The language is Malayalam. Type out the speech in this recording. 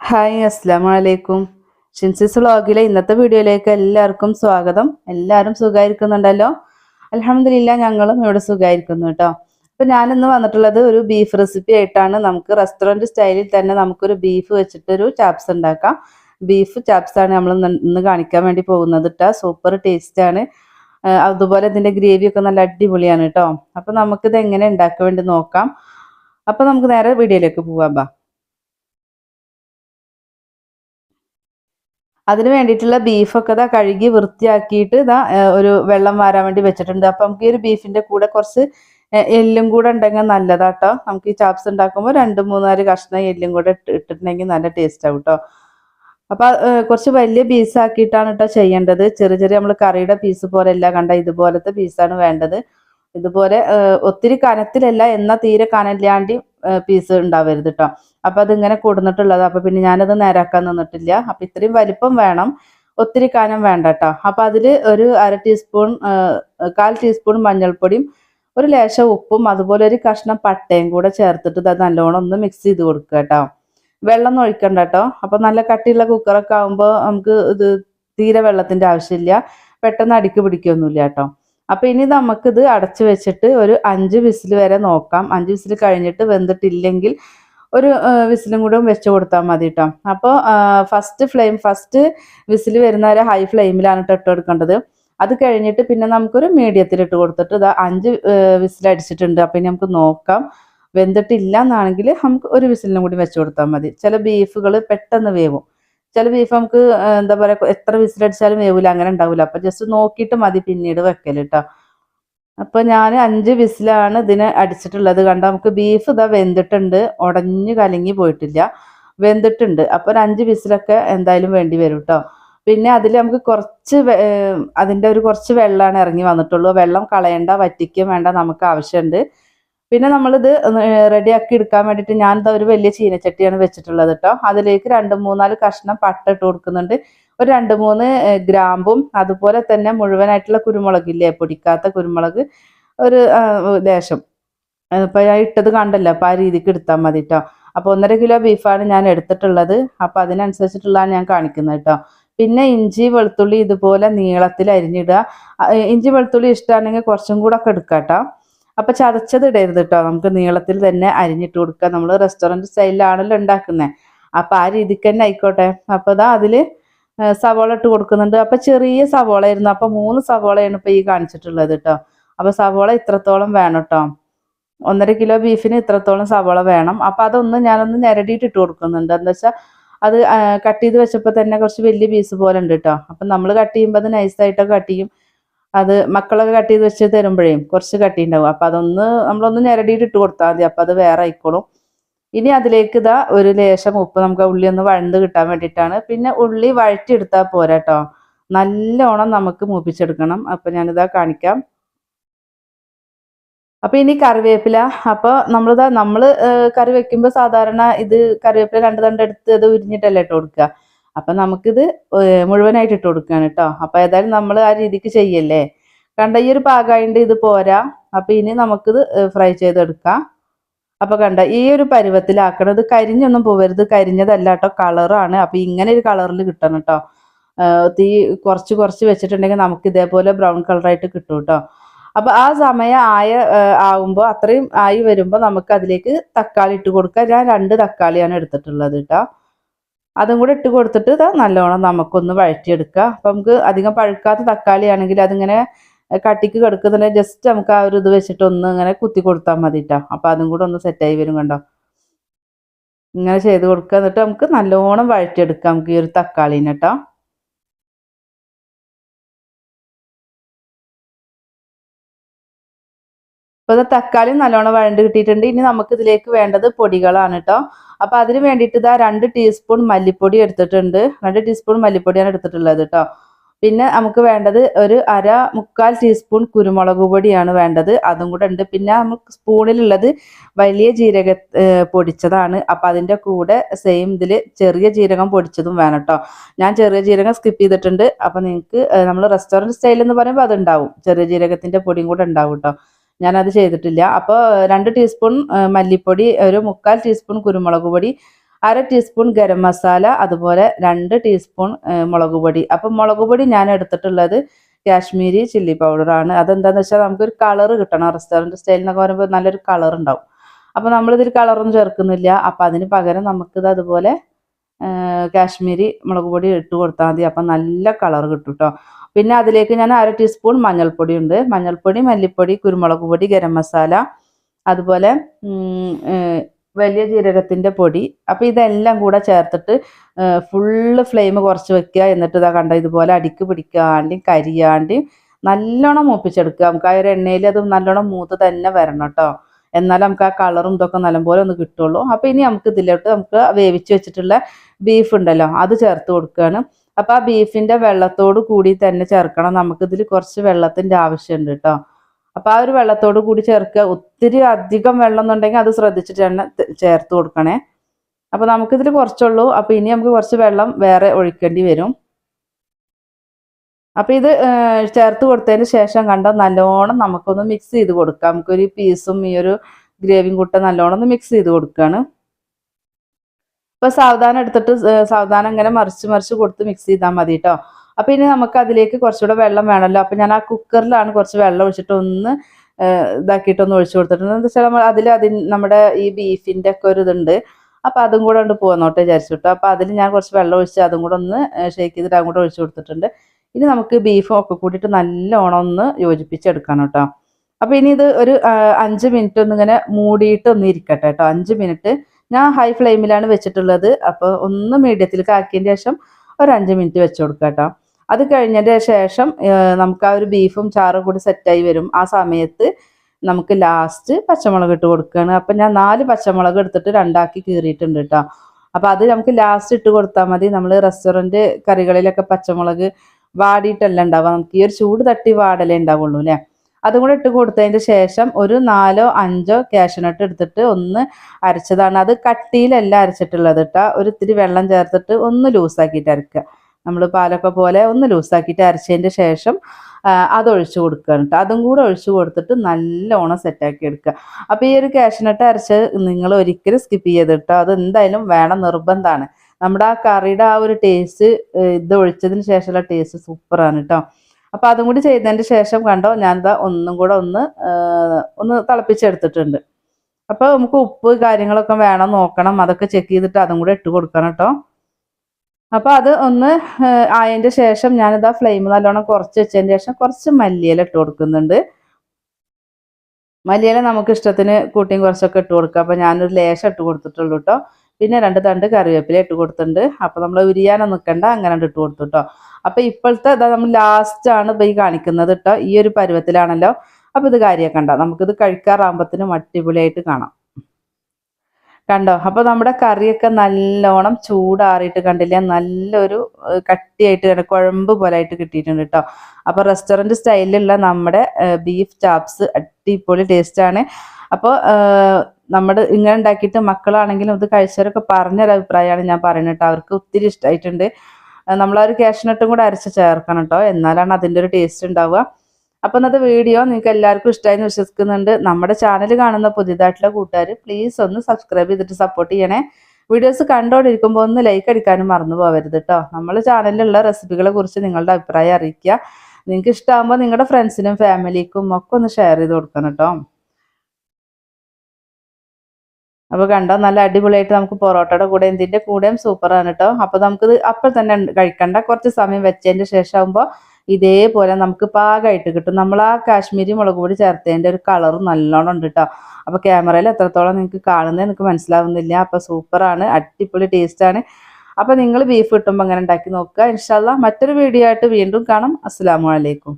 ഹായ് അസ്സാം ഷിൻസിസ് വ്ളോഗിലെ ഇന്നത്തെ വീഡിയോയിലേക്ക് എല്ലാവർക്കും സ്വാഗതം. എല്ലാവരും സുഖമായിരിക്കുന്നുണ്ടല്ലോ അലഹമില്ല ഞങ്ങളും ഇവിടെ സുഖമായിരിക്കുന്നു കേട്ടോ അപ്പൊ ഞാനിന്ന് വന്നിട്ടുള്ളത് ഒരു ബീഫ് റെസിപ്പി ആയിട്ടാണ്. നമുക്ക് റെസ്റ്റോറന്റ് സ്റ്റൈലിൽ തന്നെ നമുക്കൊരു ബീഫ് വെച്ചിട്ടൊരു ചാപ്സ് ഉണ്ടാക്കാം. ബീഫ് ചാപ്സ് ആണ് നമ്മൾ ഇന്ന് കാണിക്കാൻ വേണ്ടി പോകുന്നത് കേട്ടോ സൂപ്പർ ടേസ്റ്റ് ആണ്. അതുപോലെ ഇതിന്റെ ഗ്രേവി ഒക്കെ നല്ല അടിപൊളിയാണ് കേട്ടോ അപ്പൊ നമുക്കിത് എങ്ങനെ ഉണ്ടാക്കാൻ വേണ്ടി നോക്കാം. അപ്പൊ നമുക്ക് നേരെ വീഡിയോയിലേക്ക് പോവാം ബാ. അതിന് വേണ്ടിയിട്ടുള്ള ബീഫൊക്കെ ഇതാ കഴുകി വൃത്തിയാക്കിയിട്ട് ഇതാ ഒരു വെള്ളം വാരാൻ വേണ്ടി വെച്ചിട്ടുണ്ട്. അപ്പൊ നമുക്ക് ഈ ഒരു ബീഫിന്റെ കൂടെ കുറച്ച് എല്ലും കൂടെ ഉണ്ടെങ്കിൽ നല്ലതാട്ടോ. നമുക്ക് ഈ ചാപ്സ് ഉണ്ടാക്കുമ്പോൾ രണ്ട് മൂന്നാൽ കഷ്ണം എല്ലും കൂടെ ഇട്ട് ഇട്ടിട്ടുണ്ടെങ്കിൽ നല്ല ടേസ്റ്റ് ആവും കേട്ടോ അപ്പൊ കുറച്ച് വലിയ പീസ് ആക്കിയിട്ടാണ് കേട്ടോ ചെയ്യേണ്ടത്. ചെറിയ ചെറിയ നമ്മൾ കറിയുടെ പീസ് പോലെ അല്ല കണ്ട ഇതുപോലത്തെ പീസാണ് വേണ്ടത്. ഇതുപോലെ ഒത്തിരി കനത്തിലല്ല എന്നാൽ തീരെ കനല്ലാണ്ട് പീസ് ഉണ്ടാവരുത് കേട്ടോ അപ്പൊ അതിങ്ങനെ കൂടുന്നിട്ടുള്ളത്. അപ്പൊ പിന്നെ ഞാനത് നേരാക്കാൻ നിന്നിട്ടില്ല. അപ്പൊ ഇത്രയും വലിപ്പം വേണം. ഒത്തിരി കാനം വേണ്ട കേട്ടോ അപ്പൊ അതിൽ ഒരു അര ടീസ്പൂൺ കാൽ ടീസ്പൂൺ മഞ്ഞൾപ്പൊടിയും ഒരു ലേശം ഉപ്പും അതുപോലെ ഒരു കഷ്ണം പട്ടയും കൂടെ ചേർത്തിട്ട് ഇത് നല്ലോണം ഒന്ന് മിക്സ് ചെയ്ത് കൊടുക്കുക കേട്ടോ വെള്ളം ഒഴിക്കണ്ട കേട്ടോ അപ്പൊ നല്ല കട്ടിയുള്ള കുക്കറൊക്കെ ആകുമ്പോൾ നമുക്ക് ഇത് തീരെ വെള്ളത്തിന്റെ ആവശ്യമില്ല. പെട്ടെന്ന് അടിക്ക് പിടിക്കൊന്നുമില്ല കേട്ടോ അപ്പൊ ഇനി നമുക്ക് ഇത് അടച്ചു വെച്ചിട്ട് ഒരു അഞ്ച് വിസിൽ വരെ നോക്കാം. അഞ്ച് വിസിൽ കഴിഞ്ഞിട്ട് വെന്തിട്ടില്ലെങ്കിൽ ഒരു വിസിലും കൂടെ വെച്ച് കൊടുത്താൽ മതി കേട്ടോ അപ്പോൾ ഫസ്റ്റ് ഫ്ലെയിം ഫസ്റ്റ് വിസിൽ വരുന്ന ഒരു ഹൈ ഫ്ലെയിമിലാണ് കേട്ടോ ഇട്ട് കൊടുക്കേണ്ടത്. അത് കഴിഞ്ഞിട്ട് പിന്നെ നമുക്കൊരു മീഡിയത്തിൽ ഇട്ട് കൊടുത്തിട്ട് ഇതാ അഞ്ച് വിസിൽ അടിച്ചിട്ടുണ്ട്. അപ്പം ഇനി നമുക്ക് നോക്കാം. വെന്തിട്ടില്ല എന്നാണെങ്കിൽ നമുക്ക് ഒരു വിസിലിനും കൂടി വെച്ച് കൊടുത്താൽ മതി. ചില ബീഫുകൾ പെട്ടെന്ന് വേവും. ചില ബീഫ് നമുക്ക് എന്താ പറയുക എത്ര വിസിലടിച്ചാലും വേവില്ല അങ്ങനെ ഉണ്ടാവില്ല അപ്പം ജസ്റ്റ് നോക്കിയിട്ട് മതി പിന്നീട് വെക്കൽ കേട്ടോ അപ്പോൾ ഞാൻ അഞ്ച് വിസിലാണ് ഇതിന് അടിച്ചിട്ടുള്ളത്. കണ്ട നമുക്ക് ബീഫ് ഇതാ വെന്തിട്ടുണ്ട്. ഉടഞ്ഞു കലങ്ങി പോയിട്ടില്ല. വെന്തിട്ടുണ്ട്. അപ്പോൾ ഒരു അഞ്ച് വിസിലൊക്കെ എന്തായാലും വേണ്ടി വരും കേട്ടോ പിന്നെ അതിൽ നമുക്ക് കുറച്ച് അതിന്റെ ഒരു കുറച്ച് വെള്ളമാണ് ഇറങ്ങി വന്നിട്ടുള്ളൂ. വെള്ളം കളയണ്ട വറ്റിക്കും വേണ്ട നമുക്ക് ആവശ്യമുണ്ട് പിന്നെ നമ്മളിത് റെഡിയാക്കി എടുക്കാൻ വേണ്ടിയിട്ട് ഞാൻ ഇതാ ഒരു വലിയ ചീനച്ചട്ടിയാണ് വെച്ചിട്ടുള്ളത് കേട്ടോ അതിലേക്ക് രണ്ട് മൂന്നാൽ കഷ്ണം പട്ട ഇട്ട് കൊടുക്കുന്നുണ്ട്. ഒരു രണ്ട് മൂന്ന് ഗ്രാമ്പും അതുപോലെ തന്നെ മുഴുവനായിട്ടുള്ള കുരുമുളകില്ലേ പൊടിക്കാത്ത കുരുമുളക് ഒരു ദേശം ഇപ്പൊ ഞാൻ ഇട്ടത് കണ്ടല്ലോ അപ്പൊ ആ രീതിക്ക് എടുത്താൽ മതി കേട്ടോ അപ്പൊ ഒന്നര കിലോ ബീഫാണ് ഞാൻ എടുത്തിട്ടുള്ളത്. അപ്പൊ അതിനനുസരിച്ചിട്ടുള്ളതാണ് ഞാൻ കാണിക്കുന്നത് കേട്ടോ പിന്നെ ഇഞ്ചി വെളുത്തുള്ളി ഇതുപോലെ നീളത്തിൽ അരിഞ്ഞിടുക. ഇഞ്ചി വെളുത്തുള്ളി ഇഷ്ടമാണെങ്കിൽ കുറച്ചും കൂടെ ഒക്കെ എടുക്കാം കേട്ടോ അപ്പൊ ചതച്ചത് ഇടരുത് കേട്ടോ നമുക്ക് നീളത്തിൽ തന്നെ അരിഞ്ഞിട്ട് കൊടുക്കുക നമ്മൾ റെസ്റ്റോറന്റ് സ്റ്റൈലിലാണല്ലോ ഉണ്ടാക്കുന്നത് അപ്പൊ ആ രീതിക്ക് തന്നെ ആയിക്കോട്ടെ. അപ്പൊ ഇതാ അതിൽ സവോള ഇട്ട് കൊടുക്കുന്നുണ്ട്. അപ്പൊ ചെറിയ സവോള ആയിരുന്നു. അപ്പൊ മൂന്ന് സവോളയാണ് ഇപ്പൊ ഈ കാണിച്ചിട്ടുള്ളത് കേട്ടോ അപ്പൊ സവോള ഇത്രത്തോളം വേണം കേട്ടോ ഒന്നര കിലോ ബീഫിന് ഇത്രത്തോളം സവോള വേണം. അപ്പൊ അതൊന്ന് ഞാനൊന്ന് ഞരടിയിട്ട് ഇട്ട് കൊടുക്കുന്നുണ്ട്. എന്താ വെച്ചാൽ അത് കട്ട് ചെയ്ത് വെച്ചപ്പോൾ തന്നെ കുറച്ച് വലിയ പീസ് പോലെ ഉണ്ട് കേട്ടോ അപ്പൊ നമ്മൾ കട്ട് ചെയ്യുമ്പോൾ അത് നൈസായിട്ടൊക്കെ കട്ട് ചെയ്യും. അത് മക്കളൊക്കെ കട്ട് ചെയ്ത് വെച്ച് തരുമ്പോഴേ കുറച്ച് കട്ടി ഉണ്ടാവും. അപ്പൊ അതൊന്ന് നമ്മളൊന്ന് ഞെരടിയിട്ട് ഇട്ട് കൊടുത്താൽ മതി. അപ്പൊ അത് വേറെ ആയിക്കോളും. ഇനി അതിലേക്ക് ഇതാ ഒരു ലേശം ഉപ്പ് നമുക്ക് ഉള്ളി ഒന്ന് വഴണ്ട് കിട്ടാൻ വേണ്ടിയിട്ടാണ്. പിന്നെ ഉള്ളി വഴറ്റിയെടുത്താൽ പോരാട്ടോ നല്ലോണം നമുക്ക് മൂപ്പിച്ചെടുക്കണം. അപ്പൊ ഞാനിതാ കാണിക്കാം. അപ്പൊ ഇനി കറിവേപ്പില. അപ്പൊ നമ്മളിതാ നമ്മൾ ഏഹ് കറി വെക്കുമ്പോ സാധാരണ ഇത് കറിവേപ്പില രണ്ട് തണ്ട് എടുത്ത് അത് ഉരിഞ്ഞിട്ടല്ലേ കൊടുക്കുക അപ്പൊ നമുക്കിത് മുഴുവനായിട്ട് ഇട്ട് കൊടുക്കുകയാണ് കേട്ടോ അപ്പൊ ഏതായാലും നമ്മൾ ആ രീതിക്ക് ചെയ്യല്ലേ? കണ്ട ഈ ഒരു പാകമായിട്ട് ഇത് പോരാ. അപ്പൊ ഇനി നമുക്കിത് ഫ്രൈ ചെയ്തെടുക്കാം. അപ്പൊ കണ്ട ഈ ഒരു പരുവത്തിലാക്കണം ഇത് കരിഞ്ഞൊന്നും പോവരുത്. കരിഞ്ഞതല്ല കേട്ടോ കളറാണ്. അപ്പൊ ഇങ്ങനെ ഒരു കളറിൽ കിട്ടണം കേട്ടോ തീ കുറച്ച് കുറച്ച് വെച്ചിട്ടുണ്ടെങ്കിൽ നമുക്ക് ഇതേപോലെ ബ്രൗൺ കളറായിട്ട് കിട്ടും കേട്ടോ അപ്പൊ ആ സമയം ആയ ആവുമ്പോൾ അത്രയും ആയി വരുമ്പോൾ നമുക്ക് അതിലേക്ക് തക്കാളി ഇട്ട് കൊടുക്കാം. ഞാൻ രണ്ട് തക്കാളിയാണ് എടുത്തിട്ടുള്ളത് കേട്ടോ അതും കൂടെ ഇട്ട് കൊടുത്തിട്ട് ഇത് നല്ലോണം നമുക്കൊന്ന് വഴറ്റിയെടുക്കുക. അപ്പം നമുക്ക് അധികം പഴുക്കാത്ത തക്കാളി ആണെങ്കിൽ അതിങ്ങനെ കട്ടിക്ക് കിടക്കുന്നുണ്ടെങ്കിൽ ജസ്റ്റ് നമുക്ക് ആ ഒരു ഇത് വെച്ചിട്ട് ഒന്ന് ഇങ്ങനെ കുത്തി കൊടുത്താൽ മതി കേട്ടോ അപ്പം അതും കൂടെ ഒന്ന് സെറ്റായി വരും കണ്ടോ? ഇങ്ങനെ ചെയ്ത് കൊടുക്കുക. എന്നിട്ട് നമുക്ക് നല്ലോണം വഴറ്റിയെടുക്കാം നമുക്ക് ഈ ഒരു തക്കാളീനെ കേട്ടോ അപ്പൊ ഇത് തക്കാളി നല്ലോണം വഴണ്ട് കിട്ടിയിട്ടുണ്ട്. ഇനി നമുക്ക് ഇതിലേക്ക് വേണ്ടത് പൊടികളാണ് കേട്ടോ അപ്പൊ അതിന് വേണ്ടിയിട്ട് ഇതാ രണ്ട് ടീസ്പൂൺ മല്ലിപ്പൊടി എടുത്തിട്ടുണ്ട്. രണ്ട് ടീസ്പൂൺ മല്ലിപ്പൊടിയാണ് എടുത്തിട്ടുള്ളത് കേട്ടോ പിന്നെ നമുക്ക് വേണ്ടത് ഒരു അര മുക്കാൽ ടീസ്പൂൺ കുരുമുളക് പൊടിയാണ് വേണ്ടത്. അതും കൂടെ ഉണ്ട്. പിന്നെ നമുക്ക് സ്പൂണിലുള്ളത് വലിയ ജീരക പൊടിച്ചതാണ്. അപ്പൊ അതിന്റെ കൂടെ സെയിം ഇതിൽ ചെറിയ ജീരകം പൊടിച്ചതും വേണം കേട്ടോ ഞാൻ ചെറിയ ജീരകം സ്കിപ്പ് ചെയ്തിട്ടുണ്ട്. അപ്പൊ നിങ്ങൾക്ക് നമ്മൾ റെസ്റ്റോറന്റ് സ്റ്റൈൽ എന്ന് പറയുമ്പോൾ അതുണ്ടാവും. ചെറിയ ജീരകത്തിന്റെ പൊടിയും കൂടെ ഉണ്ടാവും കേട്ടോ ഞാനത് ചെയ്തിട്ടില്ല. അപ്പോൾ രണ്ട് ടീസ്പൂൺ മല്ലിപ്പൊടി ഒരു മുക്കാൽ ടീസ്പൂൺ കുരുമുളക് പൊടി അര ടീസ്പൂൺ ഗരം മസാല അതുപോലെ രണ്ട് ടീസ്പൂൺ മുളക് പൊടി. അപ്പം മുളക് പൊടി ഞാൻ എടുത്തിട്ടുള്ളത് കാശ്മീരി ചില്ലി പൗഡറാണ് അതെന്താണെന്ന് വെച്ചാൽ നമുക്കൊരു കളർ കിട്ടണം. റെസ്റ്റോറന്റ് സ്റ്റൈൽ എന്നൊക്കെ പറയുമ്പോൾ നല്ലൊരു കളർ ഉണ്ടാവും. അപ്പോൾ നമ്മളിതിൽ കളറൊന്നും ചേർക്കുന്നില്ല. അപ്പം അതിന് പകരം നമുക്കിത് അതുപോലെ കാശ്മീരി മുളക് പൊടി ഇട്ട് കൊടുത്താൽ മതി. അപ്പം നല്ല കളർ കിട്ടും കേട്ടോ പിന്നെ അതിലേക്ക് ഞാൻ അര ടീസ്പൂൺ മഞ്ഞൾപ്പൊടി ഉണ്ട്. മഞ്ഞൾപ്പൊടി മല്ലിപ്പൊടി കുരുമുളക് പൊടി ഗരം മസാല അതുപോലെ വലിയ ജീരകത്തിന്റെ പൊടി. അപ്പോൾ ഇതെല്ലാം കൂടെ ചേർത്തിട്ട് ഫുള്ള് ഫ്ലെയിം കുറച്ച് വെക്കുക. എന്നിട്ട് ഇതാ കണ്ട ഇതുപോലെ അടിക്ക് പിടിക്കാണ്ടും കരിയാണ്ടും നല്ലോണം മൂപ്പിച്ചെടുക്കുക. നമുക്ക് ആ ഒരു എണ്ണയിൽ അത് നല്ലോണം മൂത്ത് തന്നെ വരണം കേട്ടോ എന്നാൽ നമുക്ക് ആ കളറും ഇതൊക്കെ നല്ലപോലെ ഒന്ന് കിട്ടുള്ളൂ. അപ്പോൾ ഇനി നമുക്ക് ഇതിലോട്ട് നമുക്ക് വേവിച്ച് വെച്ചിട്ടുള്ള ബീഫ് ഉണ്ടല്ലോ അത് ചേർത്ത് കൊടുക്കുകയാണ്. അപ്പോൾ ആ ബീഫിന്റെ വെള്ളത്തോട് കൂടി തന്നെ ചേർക്കണം. നമുക്കിതിൽ കുറച്ച് വെള്ളത്തിന്റെ ആവശ്യമുണ്ട് കേട്ടോ. അപ്പോൾ ആ ഒരു വെള്ളത്തോട് കൂടി ചേർക്കുക. ഒത്തിരി അധികം വെള്ളം എന്നുണ്ടെങ്കിൽ അത് ശ്രദ്ധിച്ചിട്ട് തന്നെ ചേർത്ത് കൊടുക്കണേ. അപ്പോൾ നമുക്കിതിൽ കുറച്ചുള്ളൂ. അപ്പോൾ ഇനി നമുക്ക് കുറച്ച് വെള്ളം വേറെ ഒഴിക്കേണ്ടി വരും. അപ്പോൾ ഇത് ചേർത്ത് കൊടുത്തതിന് ശേഷം കണ്ട നല്ലോണം നമുക്കൊന്ന് മിക്സ് ചെയ്ത് കൊടുക്കാം. നമുക്കൊരു പീസും ഈ ഒരു ഗ്രേവിയും കൂട്ട നല്ലോണം ഒന്ന് മിക്സ് ചെയ്ത് കൊടുക്കുകയാണ് ഇപ്പൊ സാവധാനം എടുത്തിട്ട് സാവധാനം ഇങ്ങനെ മറിച്ച് മറിച്ച് കൊടുത്ത് മിക്സ് ചെയ്താൽ മതി കേട്ടോ അപ്പോൾ ഇനി നമുക്ക് അതിലേക്ക് കുറച്ചുകൂടെ വെള്ളം വേണമല്ലോ അപ്പോൾ ഞാൻ ആ കുക്കറിലാണ് കുറച്ച് വെള്ളം ഒഴിച്ചിട്ട് ഒന്ന് ഇതാക്കിയിട്ടൊന്ന് ഒഴിച്ചു കൊടുത്തിട്ടുണ്ട്. എന്താ വെച്ചാൽ നമ്മൾ അതിൽ അതിന് നമ്മുടെ ഈ ബീഫിന്റെ ഒക്കെ ഒരു ഇതുണ്ട്. അപ്പോൾ അതും കൂടെ കൊണ്ട് വിചാരിച്ചു കേട്ടോ അപ്പോൾ അതിൽ ഞാൻ കുറച്ച് വെള്ളം ഒഴിച്ച് അതും കൂടെ ഒന്ന് ഷേക്ക് ചെയ്തിട്ട് അതും കൂടെ ഒഴിച്ചു കൊടുത്തിട്ടുണ്ട്. ഇനി നമുക്ക് ബീഫും ഒക്കെ കൂട്ടിയിട്ട് നല്ലോണം ഒന്ന് യോജിപ്പിച്ചെടുക്കണം കേട്ടോ. അപ്പോൾ ഇനി ഇത് ഒരു അഞ്ച് മിനിറ്റ് ഒന്നിങ്ങനെ മൂടിയിട്ട് ഒന്ന് ഇരിക്കട്ടെ കേട്ടോ. അഞ്ച് മിനിറ്റ് ഞാൻ ഹൈ ഫ്ലെയിമിലാണ് വെച്ചിട്ടുള്ളത്. അപ്പോൾ ഒന്ന് മീഡിയത്തിലേക്ക് ആക്കിയതിന് ശേഷം ഒരു അഞ്ച് മിനിറ്റ് വെച്ച് കൊടുക്കുക കേട്ടോ. അത് കഴിഞ്ഞതിന് ശേഷം നമുക്ക് ആ ഒരു ബീഫും ചാറും കൂടി സെറ്റായി വരും. ആ സമയത്ത് നമുക്ക് ലാസ്റ്റ് പച്ചമുളക് ഇട്ട് കൊടുക്കുകയാണ് അപ്പം ഞാൻ നാല് പച്ചമുളക് എടുത്തിട്ട് രണ്ടാക്കി കീറിയിട്ടുണ്ട് കേട്ടോ. അപ്പോൾ അത് നമുക്ക് ലാസ്റ്റ് ഇട്ട് കൊടുത്താൽ മതി. നമ്മൾ റെസ്റ്റോറന്റ് കറികളിലൊക്കെ പച്ചമുളക് വാടിയിട്ടല്ല ഉണ്ടാവുക. നമുക്ക് ഈ ഒരു ചൂട് തട്ടി വാടലേ ഉണ്ടാവുള്ളൂ അല്ലേ അതും കൂടെ ഇട്ട് കൊടുത്തതിന്റെ ശേഷം ഒരു നാലോ അഞ്ചോ കാഷ്യനട്ട് എടുത്തിട്ട് ഒന്ന് അരച്ചതാണ്. അത് കട്ടിയിലല്ല അരച്ചിട്ടുള്ളത് കേട്ടോ ഒരു ഇത്തിരി വെള്ളം ചേർത്തിട്ട് ഒന്ന് ലൂസാക്കിയിട്ട് അരക്കുക. നമ്മൾ പാലൊക്കെ പോലെ ഒന്ന് ലൂസാക്കിയിട്ട് അരച്ചതിന്റെ ശേഷം ആ, അത് ഒഴിച്ചു കൊടുക്കുകയാണ് കേട്ടോ അതും കൂടെ ഒഴിച്ചു കൊടുത്തിട്ട് നല്ലോണം സെറ്റാക്കി എടുക്കുക. അപ്പോൾ ഈ ഒരു കാഷ്യനട്ട് അരച്ച് നിങ്ങൾ ഒരിക്കലും സ്കിപ്പ് ചെയ്ത് കേട്ടോ അത് എന്തായാലും വേണം നിർബന്ധമാണ്. നമ്മുടെ ആ കറിയുടെ ആ ഒരു ടേസ്റ്റ് ഇത് ഒഴിച്ചതിന് ശേഷമുള്ള ടേസ്റ്റ് സൂപ്പറാണ് കേട്ടോ അപ്പോൾ അതും കൂടി ചെയ്തതിന് ശേഷം കണ്ടോ ഞാനിതാ ഒന്നും കൂടെ ഒന്ന് ഒന്ന് തിളപ്പിച്ചെടുത്തിട്ടുണ്ട്. അപ്പോൾ നമുക്ക് ഉപ്പ് കാര്യങ്ങളൊക്കെ വേണം നോക്കണം അതൊക്കെ ചെക്ക് ചെയ്തിട്ട് അതും കൂടെ ഇട്ട് കൊടുക്കണം കേട്ടോ അപ്പോൾ അത് ഒന്ന് ആയതിന്റെ ശേഷം ഞാനിതാ ഫ്ലെയിം നല്ലോണം കുറച്ച് വെച്ചതിന് ശേഷം കുറച്ച് മല്ലിയില ഇട്ട് കൊടുക്കുന്നുണ്ട്. മല്ലിയില നമുക്ക് ഇഷ്ടത്തിന് കൂട്ടിയും കുറച്ചൊക്കെ ഇട്ട് കൊടുക്കാം. അപ്പോൾ ഞാനൊരു ലേശം ഇട്ട് കൊടുത്തിട്ടുള്ളൂ കേട്ടോ പിന്നെ രണ്ട് തണ്ട് കറിവേപ്പില ഇട്ട് കൊടുത്തിട്ടുണ്ട്. അപ്പോൾ നമ്മൾ ഉരിയാനോ നിൽക്കണ്ട അങ്ങനെ ഇട്ട് കൊടുത്തു കേട്ടോ അപ്പോൾ ഇപ്പോഴത്തെ ഇതാ നമ്മൾ ലാസ്റ്റാണ് ഇപ്പോൾ ഈ കാണിക്കുന്നത് കേട്ടോ ഈ ഒരു പരുവത്തിലാണല്ലോ. അപ്പോൾ ഇത് കാര്യമൊക്കെ ഉണ്ടോ നമുക്കിത് കഴിക്കാറാകുമ്പത്തിനും അടിപൊളിയായിട്ട് കാണാം. കണ്ടോ? അപ്പോൾ നമ്മുടെ കറിയൊക്കെ നല്ലോണം ചൂടാറിയിട്ട് കണ്ടില്ലേ? നല്ലൊരു കട്ടിയായിട്ട് കുഴമ്പ് പോലെ ആയിട്ട് കിട്ടിയിട്ടുണ്ട് കേട്ടോ അപ്പോൾ റെസ്റ്റോറന്റ് സ്റ്റൈലിലുള്ള നമ്മുടെ ബീഫ് ചാപ്സ് അടിപൊളി ആണ്. അപ്പോൾ നമ്മുടെ ഇങ്ങനെ ഉണ്ടാക്കിയിട്ട് മക്കളാണെങ്കിലും ഇത് കഴിച്ചവരൊക്കെ പറഞ്ഞൊരു അഭിപ്രായമാണ് ഞാൻ പറയുന്നത് കേട്ടോ. അവർക്ക് ഒത്തിരി ഇഷ്ടമായിട്ടുണ്ട് നമ്മൾ ആ കൂടെ അരച്ച് ചേർക്കണം കേട്ടോ. എന്നാലാണ് അതിന്റെ ഒരു ടേസ്റ്റ് ഉണ്ടാവുക. അപ്പോൾ ഇന്നത്തെ വീഡിയോ നിങ്ങൾക്ക് എല്ലാവർക്കും ഇഷ്ടമായി എന്ന് വിശ്വസിക്കുന്നുണ്ട്. നമ്മുടെ ചാനൽ കാണുന്ന പുതിയതായിട്ടുള്ള കൂട്ടുകാർ പ്ലീസ് ഒന്ന് സബ്സ്ക്രൈബ് ചെയ്തിട്ട് സപ്പോർട്ട് ചെയ്യണേ. വീഡിയോസ് കണ്ടോണ്ടിരിക്കുമ്പോൾ ഒന്ന് ലൈക്ക് അടിക്കാനും മറന്നു പോകരുത് കേട്ടോ. നമ്മുടെ ചാനലിലുള്ള റെസിപ്പികളെ കുറിച്ച് നിങ്ങളുടെ അഭിപ്രായം അറിയിക്കുക. നിങ്ങൾക്ക് ഇഷ്ടമാകുമ്പോൾ നിങ്ങളുടെ ഫ്രണ്ട്സിനും ഫാമിലിക്കും ഒക്കെ ഒന്ന് ഷെയർ ചെയ്ത് കൊടുക്കണം കേട്ടോ. അപ്പോൾ കണ്ടോ നല്ല അടിപൊളിയായിട്ട് നമുക്ക് പൊറോട്ടയുടെ കൂടെ എന്തിന്റെ കൂടെയും സൂപ്പറാണ് കേട്ടോ. അപ്പോൾ നമുക്കിത് അപ്പോൾ തന്നെ കഴിക്കണ്ട. കുറച്ച് സമയം വെച്ചതിന്റെ ശേഷം ആകുമ്പോൾ ഇതേപോലെ നമുക്ക് പാകമായിട്ട് കിട്ടും. നമ്മൾ ആ കാശ്മീരി മുളക് പൊടി ചേർത്തതിന്റെ ഒരു കളർ നല്ലോണം ഉണ്ട് കേട്ടോ. അപ്പോൾ ക്യാമറയിൽ എത്രത്തോളം നിങ്ങൾക്ക് കാണുന്നത് നിങ്ങൾക്ക് മനസ്സിലാവുന്നില്ല. അപ്പോൾ സൂപ്പറാണ് അടിപൊളി ടേസ്റ്റാണ് അപ്പോൾ നിങ്ങൾ ബീഫ് കിട്ടുമ്പോൾ അങ്ങനെ ഉണ്ടാക്കി നോക്കുക. ഇൻഷാല്ല മറ്റൊരു വീഡിയോ ആയിട്ട് വീണ്ടും കാണാം. അസ്സാം വലൈക്കും